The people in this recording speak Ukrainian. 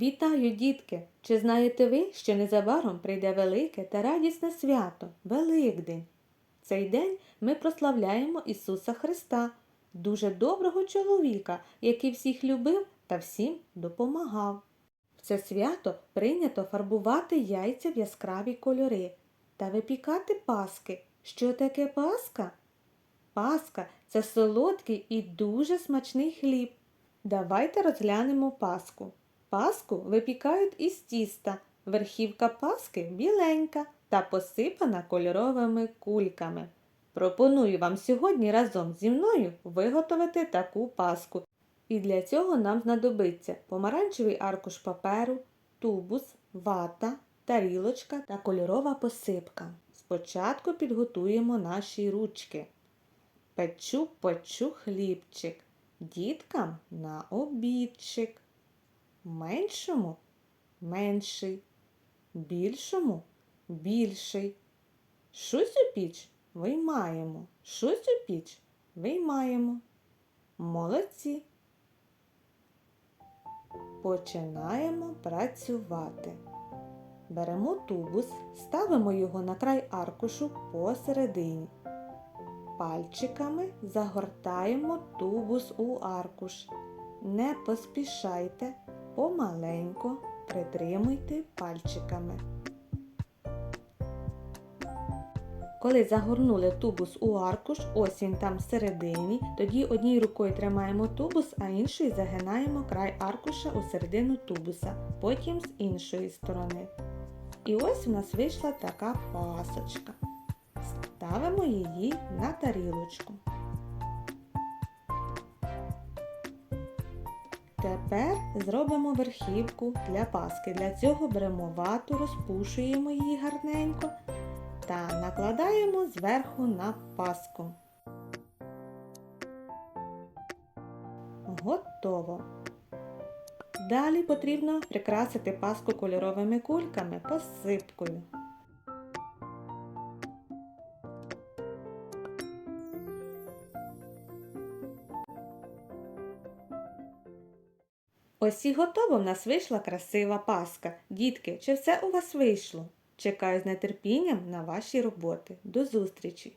Вітаю, дітки! Чи знаєте ви, що незабаром прийде велике та радісне свято Великдень? Цей день ми прославляємо Ісуса Христа, дуже доброго чоловіка, який всіх любив та всім допомагав. В це свято прийнято фарбувати яйця в яскраві кольори та випікати паски. Що таке паска? Паска це солодкий і дуже смачний хліб. Давайте розглянемо паску. Паску випікають із тіста. Верхівка паски біленька та посипана кольоровими кульками. Пропоную вам сьогодні разом зі мною виготовити таку паску. І для цього нам знадобиться помаранчевий аркуш паперу, тубус, вата, тарілочка та кольорова посипка. Спочатку підготуємо наші ручки. Печу почу хлібчик, діткам на обідчик. Меншому менший, більшому більший. Щось у піч виймаємо, щось у піч виймаємо. Молодці. Починаємо працювати. Беремо тубус, ставимо його на край аркушу посередині. Пальчиками загортаємо тубус у аркуш. Не поспішайте, помаленько притримуйте пальчиками. Коли загорнули тубус у аркуш, ось він там всередині, тоді однією рукою тримаємо тубус, а іншою загинаємо край аркуша у середину тубуса, потім з іншої сторони. І ось у нас вийшла така пасочка. Ставимо її на тарілочку. Тепер зробимо верхівку для паски. Для цього беремо вату, розпушуємо її гарненько та накладаємо зверху на паску. Готово. Далі потрібно прикрасити паску кольоровими кульками посипкою. Ось і готово в нас вийшла красива паска. Дітки, чи все у вас вийшло? Чекаю з нетерпінням на ваші роботи. До зустрічі!